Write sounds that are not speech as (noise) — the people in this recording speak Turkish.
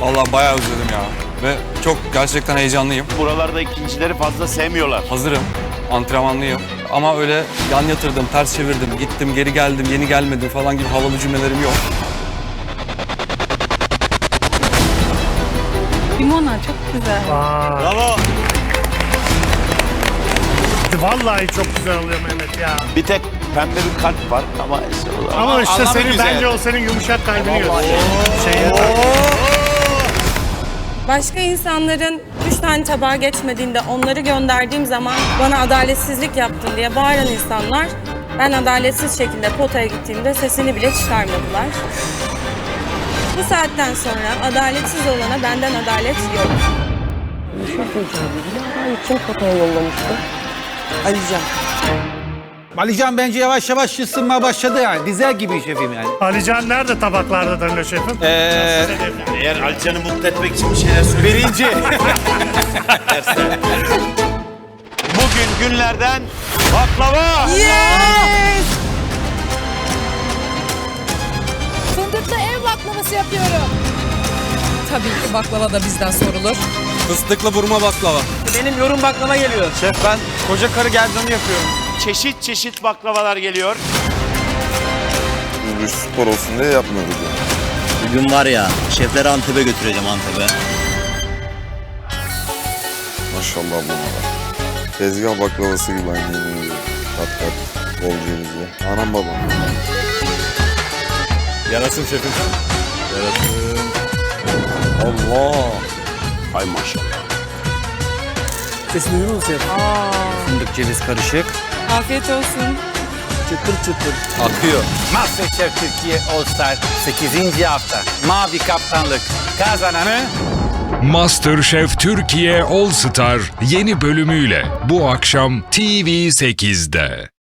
Vallahi bayağı özledim ya. Ve çok gerçekten heyecanlıyım. Buralarda ikincileri fazla sevmiyorlar. Hazırım. Antrenmanlıyım. Ama öyle yan yatırdım, ters çevirdim, gittim, geri geldim, yeni gelmedim falan gibi havalı cümlelerim yok. Limona çok güzel. Bravo. Vallahi çok güzel oluyor Mehmet ya. Bir tek pembe bir kalp var ama esas Ama işte anlamı senin güzel. bence o senin yumuşak kalbini gösteriyor. Şeye Başka insanların üç tane tabağa geçmediğinde onları gönderdiğim zaman bana adaletsizlik yaptın diye bağıran insanlar ben adaletsiz şekilde potaya gittiğimde sesini bile çıkarmadılar. Bu saatten sonra adaletsiz olana benden adalet yok. Alican bence yavaş yavaş ısınmaya başladı yani. Dizel gibi şefim yani. Alican nerede tabaklarda dönüyor şefim? Ee, Eğer Alican'ı mutlu etmek için bir şeyler söyle. birinci. (laughs) Bugün günlerden baklava. Fındıklı ev baklavası yapıyorum. Tabii ki baklava da bizden sorulur. Fıstıklı burma baklava. Benim yorum baklava geliyor. Şef ben koca karı gerdanı yapıyorum. Çeşit çeşit baklavalar geliyor. Biz spor olsun diye yapmıyoruz yani. Bugün var ya şefleri Antep'e götüreceğim Antep'e. Maşallah bunlara. Tezgah baklavası gibi aynı yemin ediyorum. Kat kat bol cevizli. Anam babam. Yarasın şefim. Yarasın. Allah. Hay maşallah. Sesini duyuyor musun şef? Fındık ceviz karışık. Afiyet olsun. Çıtır çıtır. Akıyor. Masterchef Türkiye All Star 8. hafta. Mavi kaptanlık. Kazananı MasterChef Türkiye All Star yeni bölümüyle bu akşam TV8'de.